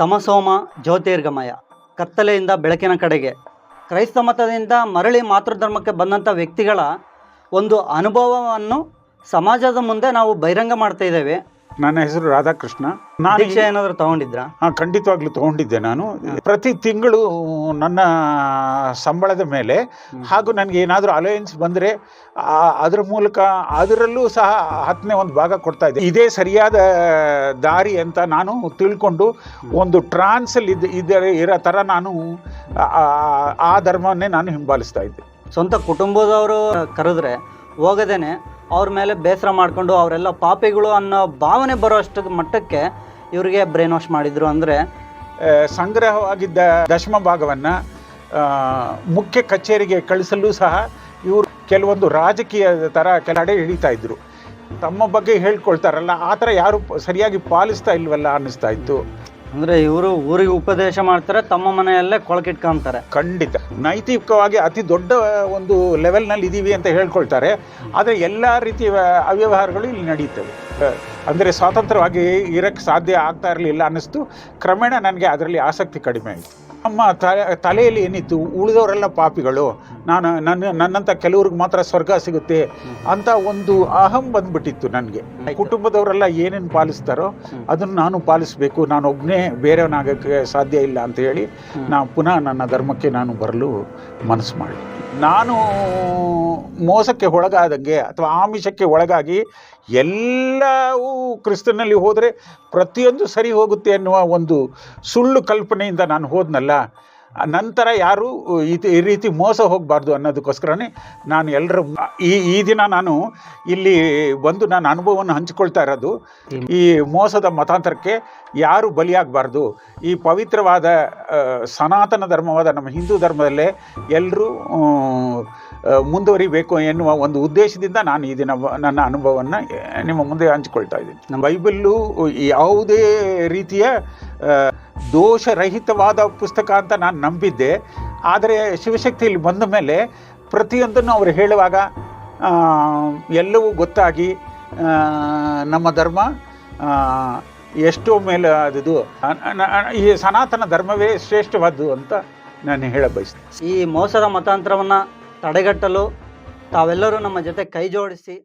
ತಮಸೋಮ ಜ್ಯೋತಿರ್ಗಮಯ, ಕತ್ತಲೆಯಿಂದ ಬೆಳಕಿನ ಕಡೆಗೆ. ಕ್ರೈಸ್ತ ಮತದಿಂದ ಮರಳಿ ಮಾತೃಧರ್ಮಕ್ಕೆ ಬಂದಂಥ ವ್ಯಕ್ತಿಗಳ ಒಂದು ಅನುಭವವನ್ನು ಸಮಾಜದ ಮುಂದೆ ನಾವು ಬಹಿರಂಗ ಮಾಡ್ತಾ ಇದ್ದೇವೆ. ನನ್ನ ಹೆಸರು ರಾಧಾಕೃಷ್ಣ. ನಾನು ದೀಕ್ಷೆ ಏನಾದರೂ ತಗೊಂಡಿದ್ರಾ? ಹಾ, ಖಂಡಿತವಾಗ್ಲೂ ತಗೊಂಡಿದ್ದೆ ನಾನು. ಪ್ರತಿ ತಿಂಗಳು ನನ್ನ ಸಂಬಳದ ಮೇಲೆ ಹಾಗೂ ನನಗೆ ಏನಾದರೂ ಅಲೋಯನ್ಸ್ ಬಂದರೆ ಅದರ ಮೂಲಕ ಅದರಲ್ಲೂ ಸಹ ಹತ್ತನೇ ಒಂದು ಭಾಗ ಕೊಡ್ತಾ ಇದ್ದೆ. ಇದೇ ಸರಿಯಾದ ದಾರಿ ಅಂತ ನಾನು ತಿಳ್ಕೊಂಡು ಒಂದು ಟ್ರಾನ್ಸಲ್ಲಿ ಇದ್ದ ಇದರ ಇರೋ ಥರ ನಾನು ಆ- ಆ- ಆ ಧರ್ಮವನ್ನೇ ನಾನು ಹಿಂಬಾಲಿಸ್ತಾ ಇದ್ದೆ. ಸ್ವಂತ ಕುಟುಂಬದವರು ಕರೆದ್ರೆ ಹೋಗದೇನೆ ಅವ್ರ ಮೇಲೆ ಬೇಸರ ಮಾಡಿಕೊಂಡು ಅವರೆಲ್ಲ ಪಾಪಿಗಳು ಅನ್ನೋ ಭಾವನೆ ಬರೋಷ್ಟು ಮಟ್ಟಕ್ಕೆ ಇವರಿಗೆ ಬ್ರೈನ್ ವಾಶ್ ಮಾಡಿದರು ಅಂದರೆ ಸಂಗ್ರಹವಾಗಿದ್ದ ದಶಮ ಭಾಗವನ್ನು ಮುಖ್ಯ ಕಚೇರಿಗೆ ಕಳಿಸಲು ಸಹ ಇವರು ಕೆಲವೊಂದು ರಾಜಕೀಯ ಥರ ಕೆಳಗಡೆ ಹಿಡಿತಾ ಇದ್ದರು ತಮ್ಮ ಬಗ್ಗೆ ಹೇಳ್ಕೊಳ್ತಾರಲ್ಲ, ಆ ಥರ ಯಾರು ಸರಿಯಾಗಿ ಪಾಲಿಸ್ತಾ ಇಲ್ವಲ್ಲ ಅನ್ನಿಸ್ತಾ ಇತ್ತು. ಅಂದರೆ ಇವರು ಊರಿಗೆ ಉಪದೇಶ ಮಾಡ್ತಾರೆ, ತಮ್ಮ ಮನೆಯಲ್ಲೇ ಕೊಳಕಿಟ್ಕೊಂತಾರೆ. ಖಂಡಿತ. ನೈತಿಕವಾಗಿ ಅತಿ ದೊಡ್ಡ ಒಂದು ಲೆವೆಲ್ನಲ್ಲಿ ಇದ್ದೀವಿ ಅಂತ ಹೇಳ್ಕೊಳ್ತಾರೆ. ಆದರೆ ಎಲ್ಲ ರೀತಿಯ ಅವ್ಯವಹಾರಗಳು ಇಲ್ಲಿ ನಡೆಯುತ್ತವೆ ಅಂದರೆ ಸ್ವತಂತ್ರವಾಗಿ ಇರಕ್ಕೆ ಸಾಧ್ಯ ಆಗ್ತಾ ಇರಲಿಲ್ಲ ಅನ್ನಿಸ್ತು. ಕ್ರಮೇಣ ನನಗೆ ಅದರಲ್ಲಿ ಆಸಕ್ತಿ ಕಡಿಮೆ ಆಯಿತು. ನಮ್ಮ ತಲೆ ತಲೆಯಲ್ಲಿ ಏನಿತ್ತು ಉಳಿದವರೆಲ್ಲ ಪಾಪಿಗಳು. ನಾನು ನನ್ನ ನನ್ನಂಥ ಕೆಲವ್ರಿಗೆ ಮಾತ್ರ ಸ್ವರ್ಗ ಸಿಗುತ್ತೆ ಅಂತ ಒಂದು ಅಹಂ ಬಂದ್ಬಿಟ್ಟಿತ್ತು ನನಗೆ. ಕುಟುಂಬದವರೆಲ್ಲ ಏನೇನು ಪಾಲಿಸ್ತಾರೋ ಅದನ್ನು ನಾನು ಪಾಲಿಸಬೇಕು ನಾನು ಒಬ್ಬನೇ ಬೇರೆಯವನಾಗಕ್ಕೆ ಸಾಧ್ಯ ಇಲ್ಲ ಅಂತ ಹೇಳಿ ನಾನು ಪುನಃ ನನ್ನ ಧರ್ಮಕ್ಕೆ ನಾನು ಬರಲು ಮನಸ್ಸು ಮಾಡಿ ನಾನು ಮೋಸಕ್ಕೆ ಒಳಗಾದಂಗೆ ಅಥವಾ ಆಮಿಷಕ್ಕೆ ಒಳಗಾಗಿ ಎಲ್ಲವೂ ಕ್ರಿಸ್ತನಲ್ಲಿ ಹೋದರೆ ಪ್ರತಿಯೊಂದು ಸರಿ ಹೋಗುತ್ತೆ ಅನ್ನುವ ಒಂದು ಸುಳ್ಳು ಕಲ್ಪನೆಯಿಂದ ನಾನು ಹೋದ್ನಲ್ಲ ನಂತರ ಯಾರು ಈ- ಈ ರೀತಿ ಮೋಸ ಹೋಗಬಾರ್ದು ಅನ್ನೋದಕ್ಕೋಸ್ಕರನೇ ನಾನು ಎಲ್ಲರೂ ಈ ಈ ದಿನ ನಾನು ಇಲ್ಲಿ ಬಂದು ನನ್ನ ಅನುಭವವನ್ನು ಹಂಚಿಕೊಳ್ತಾ ಇರೋದು. ಈ ಮೋಸದ ಮತಾಂತರಕ್ಕೆ ಯಾರು ಬಲಿಯಾಗಬಾರ್ದು. ಈ ಪವಿತ್ರವಾದ ಸನಾತನ ಧರ್ಮವಾದ ನಮ್ಮ ಹಿಂದೂ ಧರ್ಮದಲ್ಲೇ ಎಲ್ಲರೂ ಮುಂದುವರಿಬೇಕು ಎನ್ನುವ ಒಂದು ಉದ್ದೇಶದಿಂದ ನಾನು ಈ ದಿನ ನನ್ನ ಅನುಭವವನ್ನು ನಿಮ್ಮ ಮುಂದೆ ಹಂಚಿಕೊಳ್ತಾ ಇದ್ದೀನಿ. ನಮ್ಮ ಬೈಬಲ್ಲು ಯಾವುದೇ ರೀತಿಯ ದೋಷರಹಿತವಾದ ಪುಸ್ತಕ ಅಂತ ನಾನು ನಂಬಿದ್ದೆ. ಆದರೆ ಶಿವಶಕ್ತಿಯಲ್ಲಿ ಬಂದ ಮೇಲೆ ಪ್ರತಿಯೊಂದನ್ನು ಅವರು ಹೇಳುವಾಗ ಎಲ್ಲವೂ ಗೊತ್ತಾಗಿ ನಮ್ಮ ಧರ್ಮ ಎಷ್ಟೋ ಮೇಲೆ ಅದು ಈ ಸನಾತನ ಧರ್ಮವೇ ಶ್ರೇಷ್ಠವಾದ್ದು ಅಂತ ನಾನು ಹೇಳ ಬಯಸ್ತೇನೆ. ಈ ಮೋಸದ ಮತಾಂತರವನ್ನು ತಡೆಗಟ್ಟಲು ತಾವೆಲ್ಲರೂ ನಮ್ಮ ಜೊತೆ ಕೈ ಜೋಡಿಸಿ.